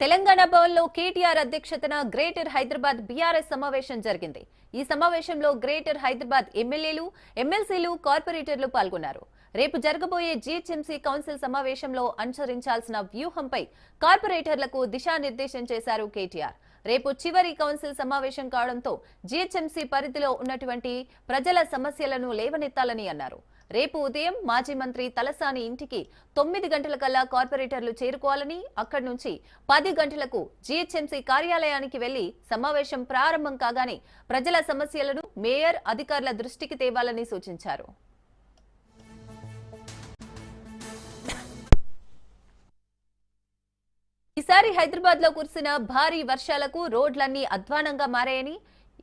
తెలంగాణ భవన్లో కేటీఆర్ అధ్యక్షతన greater Hyderabad BRS సమావేశం జరిగింది. ఈ సమావేశంలో గ్రేటర్ హైదరాబాద్ ఎమ్మెల్యేలు ఎమ్మెల్సీలు కార్పొరేటర్లు పాల్గొన్నారు. రేపు జరగబోయే జీహెచ్ఎంసీ కౌన్సిల్ సమావేశంలో అనుసరించాల్సిన వ్యూహంపై కార్పొరేటర్లకు దిశానిర్దేశం చేశారు కేటీఆర్. రేపు చివరి కౌన్సిల్ సమావేశం కావడంతో జీహెచ్ఎంసీ పరిధిలో ఉన్నటువంటి ప్రజల సమస్యలను లేవనెత్తాలని అన్నారు. రేపు ఉదయం మాజీ మంత్రి తలసాని ఇంటికి తొమ్మిది గంటలకల్లా కార్పొరేటర్లు చేరుకోవాలని అక్కడి నుంచి పది గంటలకు జీహెచ్ఎంసీ కార్యాలయానికి వెళ్ళి సమావేశం ప్రారంభం కాగానే ప్రజల సమస్యలను మేయర్ అధికారుల దృష్టికి తేవాలని సూచించారు. ఈసారి హైదరాబాద్లో కురిసిన భారీ వర్షాలకు రోడ్లన్నీ అధ్వానంగా మారాయని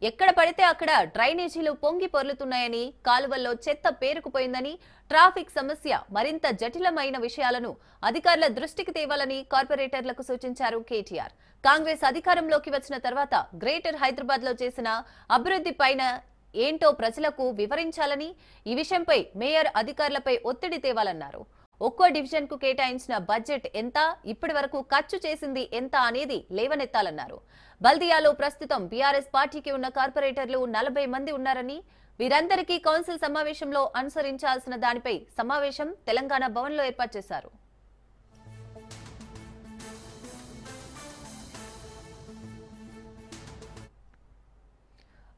ఎక్కడ పడితే అక్కడ డ్రైనేజీలు పొంగి పొర్లుతున్నాయని కాలువల్లో చెత్త పేరుకుపోయిందని ట్రాఫిక్ సమస్య మరింత జటిలమైన విషయాలను అధికారుల దృష్టికి తేవాలని కార్పొరేటర్లకు సూచించారు కేటీఆర్. కాంగ్రెస్ అధికారంలోకి వచ్చిన తర్వాత గ్రేటర్ హైదరాబాద్లో చేసిన అభివృద్ధి పైన ఏంటో ప్రజలకు వివరించాలని ఈ విషయంపై మేయర్ అధికారులపై ఒత్తిడి తేవాలన్నారు. ఒక్కో డివిజన్కు కేటాయించిన బడ్జెట్ ఎంత ఇప్పటి వరకు ఖర్చు చేసింది ఎంత అనేది లేవనెత్తాలన్నారు. బల్దియాలో ప్రస్తుతం బీఆర్ఎస్ పార్టీకి ఉన్న కార్పొరేటర్లు నలభై మంది ఉన్నారని వీరందరికీ కౌన్సిల్ సమావేశంలో అనుసరించాల్సిన దానిపై సమావేశం తెలంగాణ భవన్లో ఏర్పాటు చేశారు.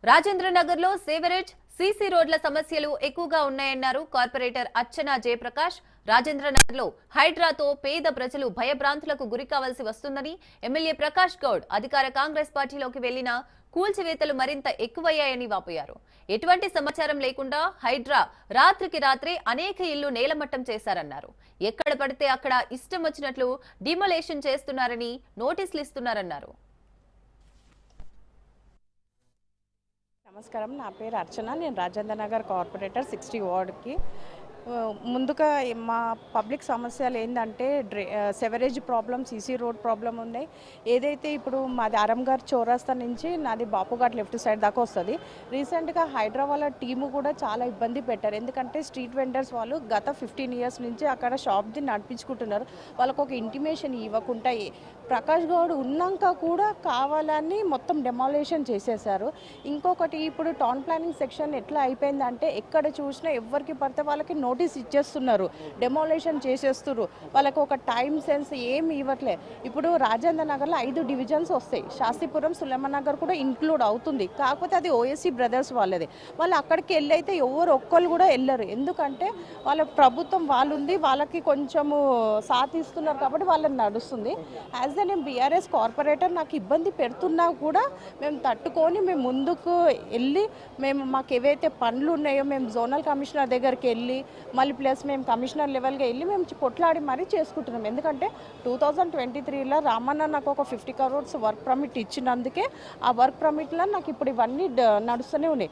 రాజేంద్రనగర్లో సేవరేజ్ సీసీ రోడ్ల సమస్యలు ఎక్కువగా ఉన్నాయన్నారు కార్పొరేటర్ అర్చన జయప్రకాష్. రాజేంద్రనగర్లో హైడ్రాతో పేద ప్రజలు భయభ్రాంతులకు గురి కావాల్సి వస్తుందని ఎమ్మెల్యే ప్రకాష్ గౌడ్ అధికార కాంగ్రెస్ పార్టీలోకి వెళ్ళిన కూల్చివేతలు మరింత ఎక్కువయ్యాయని వాపోయారు. ఎటువంటి సమాచారం లేకుండా హైడ్రా రాత్రికి రాత్రే అనేక ఇళ్ళు నేలమట్టం చేశారన్నారు. ఎక్కడ పడితే అక్కడ ఇష్టం వచ్చినట్లు డిమొలేషన్ చేస్తున్నారని నోటీసులు ఇస్తున్నారన్నారు. నమస్కారం. నా పేరు అర్చన. నేను రాజేంద్ర నగర్ కార్పొరేటర్ సిక్స్టీ వార్డ్కి ముందుగా మా పబ్లిక్ సమస్యలు ఏంటంటే డ్రే sewerage problem CC road problem ఉన్నాయి ఏదైతే ఇప్పుడు మాది అరంగార్ చౌరస్తా నుంచి నాది బాపుఘాట్ లెఫ్ట్ సైడ్ దాకా వస్తుంది. రీసెంట్గా హైదరాబాద్ టీము కూడా చాలా ఇబ్బంది పెట్టారు. ఎందుకంటే స్ట్రీట్ వెండర్స్ వాళ్ళు గత ఫిఫ్టీన్ ఇయర్స్ నుంచి అక్కడ షాప్ది నడిపించుకుంటున్నారు. వాళ్ళకు ఒక ఇంటిమేషన్ ఇవ్వకుండా ప్రకాష్ గౌడ్ ఉన్నాక కూడా కావాలని మొత్తం డెమాలేషన్ చేసేసారు ఇంకొకటి ఇప్పుడు టౌన్ ప్లానింగ్ సెక్షన్ ఎట్లా అయిపోయిందంటే ఎక్కడ చూసినా ఎవరికి పడితే వాళ్ళకి నోటీస్ ఇచ్చేస్తున్నారు డెమోలేషన్ చేసేస్తున్నారు వాళ్ళకు ఒక టైం సెన్స్ ఏమి ఇవ్వట్లే. ఇప్పుడు రాజేంద్ర నగర్లో ఐదు డివిజన్స్ వస్తాయి. శాస్త్రిపురం సులేమన్ నగర్ కూడా ఇంక్లూడ్ అవుతుంది. కాకపోతే అది ఓఎస్సీ బ్రదర్స్ వాళ్ళది. వాళ్ళు అక్కడికి వెళ్ళి అయితే ఎవరు ఒక్కరు కూడా వెళ్ళరు. ఎందుకంటే వాళ్ళ ప్రభుత్వం వాళ్ళు ఉంది వాళ్ళకి కొంచెము సాత్ ఇస్తున్నారు కాబట్టి వాళ్ళని నడుస్తుంది. యాజ్ ద నేను బీఆర్ఎస్ కార్పొరేటర్ నాకు ఇబ్బంది పెడుతున్నా కూడా మేము తట్టుకొని మేము ముందుకు వెళ్ళి మేము మాకు ఏవైతే పనులు ఉన్నాయో మేము జోనల్ కమిషనర్ దగ్గరికి వెళ్ళి మళ్ళీ ప్లస్ మేము కమిషనర్ లెవెల్గా వెళ్ళి మేము కొట్లాడి మరీ చేసుకుంటున్నాం. ఎందుకంటే టూ థౌజండ్ ట్వంటీ త్రీలో రామన్న నాకు ఒక ఫిఫ్టీ కరోడ్స్ వర్క్ పర్మిట్ ఇచ్చినందుకే ఆ వర్క్ పర్మిట్లో నాకు ఇప్పుడు ఇవన్నీ నడుస్తూనే ఉన్నాయి.